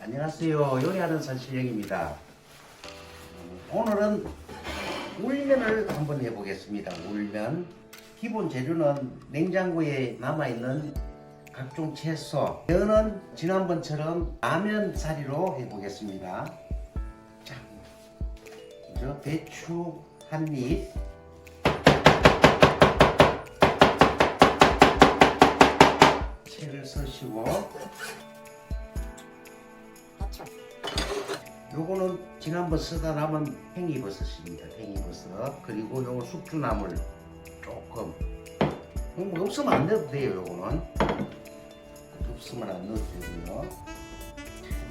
안녕하세요. 요리하는 선실령입니다. 오늘은 울면을 한번 해보겠습니다. 울면 기본 재료는 냉장고에 남아있는 각종 채소 면은 지난번처럼 라면 사리로 해보겠습니다. 자, 먼저 배추 한 입, 써시고 요거는 지난번 쓰다 남은 팽이버섯입니다. 팽이버섯 그리고 요거 숙주나물 조금 뭐 없으면 안 넣어도 돼요. 요거는 없으면 안 넣어도 되고요.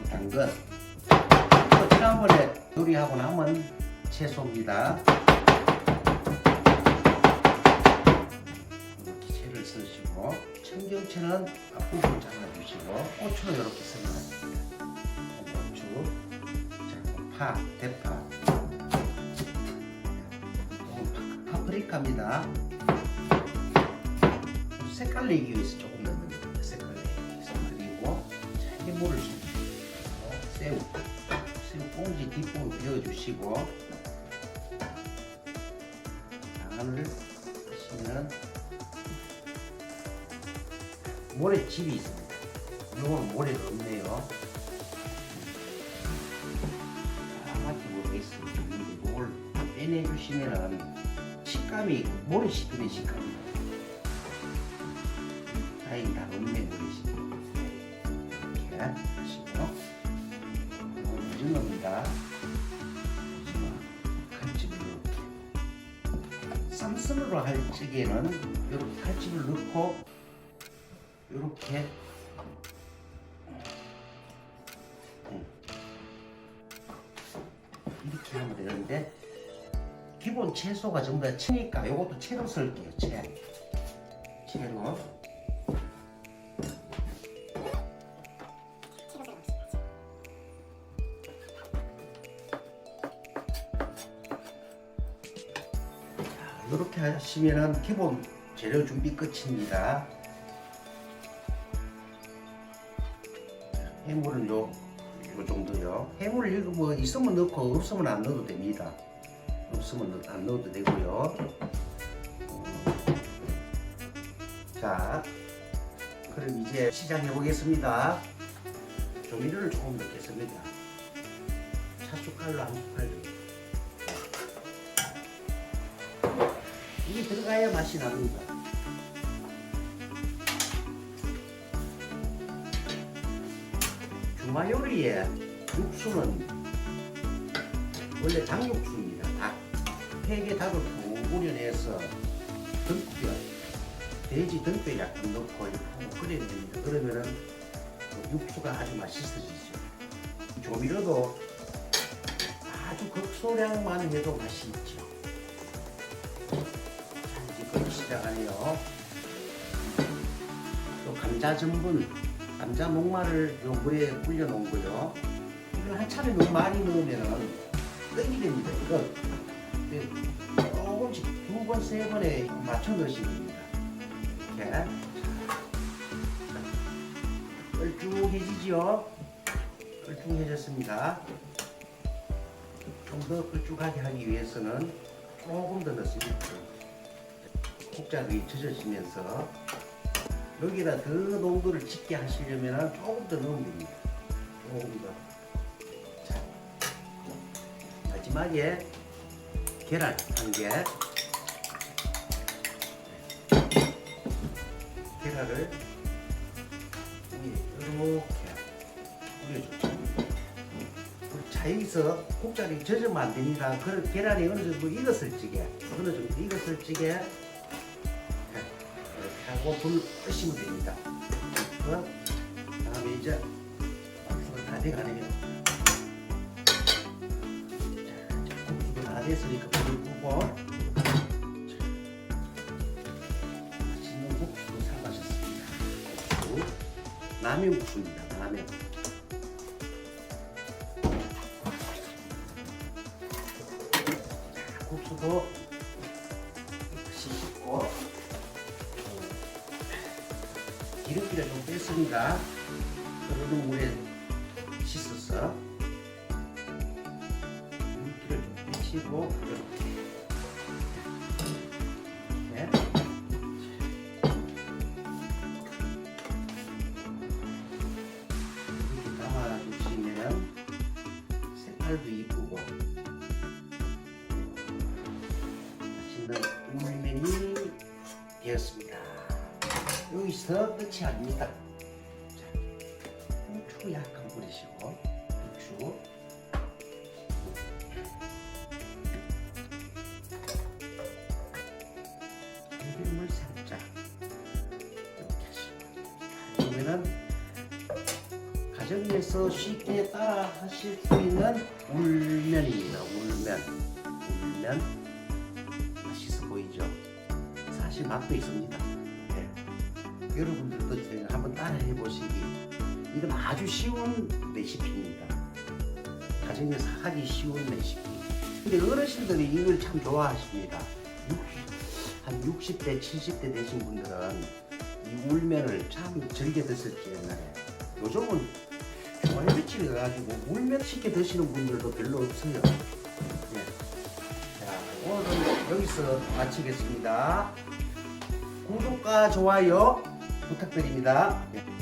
당근 또 지난번에 요리하고 남은 채소입니다. 이렇게 채를 쓰시고 청경채는 앞부분 잘라 주시고 고추는 이렇게 썰어놨습니다. 고추 파, 대파, 어, 파, 파프리카입니다. 색깔 내기 위해서 조금 넣는 겁니다. 색깔 내기 위해서 그리고 해물을 어, 새우, 새우 꽁지 뒷부분 비워주시고 간을 하시면 모래집이 있습니다. 이건 모래가 없네요. 정확히 모르겠습니다. 이걸 빼내주시면은 식감이 모래 씹히는 식감이 다행히 다 없네 모래 씹히는 이렇게 하시고 어, 이 정도입니다. 칼집을 이렇게 쌈슴으로 할 적에는 이렇게 칼집을 넣고 이렇게. 이렇게 하면 되는데 기본 채소가 전부 다 채니까 이것도 채로 썰게요 채. 채로. 이렇게 하시면은 기본 재료 준비 끝입니다 해물은 요, 요 정도요. 해물 이거 뭐 있으면 넣고 없으면 안 넣어도 됩니다. 없으면 넣- 안 넣어도 되고요. 자, 그럼 이제 시작해 보겠습니다. 조미료를 조금 넣겠습니다. 차숟갈로 한 숟갈. 이게 들어가야 맛이 납니다. 주말 요리에 육수는 원래 닭육수입니다. 닭. 팩에 닭을 푹 우려내서 등뼈, 돼지 등뼈 약간 넣고 이렇게 끓여야 됩니다. 그러면은 그 육수가 아주 맛있어지죠. 조미료도 아주 극소량만 해도 맛이 있죠. 자, 이제 끓기 시작하네요. 또 감자 전분 감자 목말을 요 물에 불려 놓은 거요. 이걸 한 차례 너무 많이 넣으면은 땡이 됩니다. 이거 네, 조금씩 두 번, 세 번에 맞춰 넣으시면 됩니다. 이렇게. 껄쭉해지죠? 껄쭉해졌습니다. 좀더 껄쭉하게 하기 위해서는 조금 더 넣습니다. 국자가 젖어지면서 여기다 더 농도를 짙게 하시려면 조금 더 넣으면 됩니다. 조금 더. 자, 마지막에 계란 한 개. 계란을 위에 이렇게. 그리고 자여서 국자리 젖으면 안 됩니다. 그 계란이 어느 정도 익었을 적에, 어느 정도 익었을 적에 불 끄시면 됩니다. 그 다음에 이제 국수가 다 돼가네요. 자, 다 됐으니까 불을 끄고 맛있는 국수 삶아셨습니다. 국수, 라면 국수도 씻고 기름기를 좀 뺐습니다. 흐르는 물에 씻어서 물기를 좀 빼시고 이렇게. 이렇게 담아주시면 색깔도 이쁘고. 맛있는 울면이 되었습니다. 여기서 끝이 아닙니다. 자, 후추 약간 뿌리시고 후추 기름을 살짝 이렇게 하시고 그러면은 가정에서 쉽게 따라 하실 수 있는 울면입니다. 울면 울면 맛있어 보이죠? 사실 맛도 있습니다. 네. 여러분들도 한번 따라해 보시기 이건 아주 쉬운 레시피입니다. 가정에서 하기 쉬운 레시피. 근데 어르신들이 이걸 참 좋아하십니다. 60, 한 60대, 70대 되신 분들은 이 울면을 참 즐겨 드셨지 옛날에. 요즘은 좋아해비치를 가지고 울면 쉽게 드시는 분들도 별로 없어요. 네. 자, 오늘은 여기서 마치겠습니다. 구독과 좋아요 부탁드립니다. 네.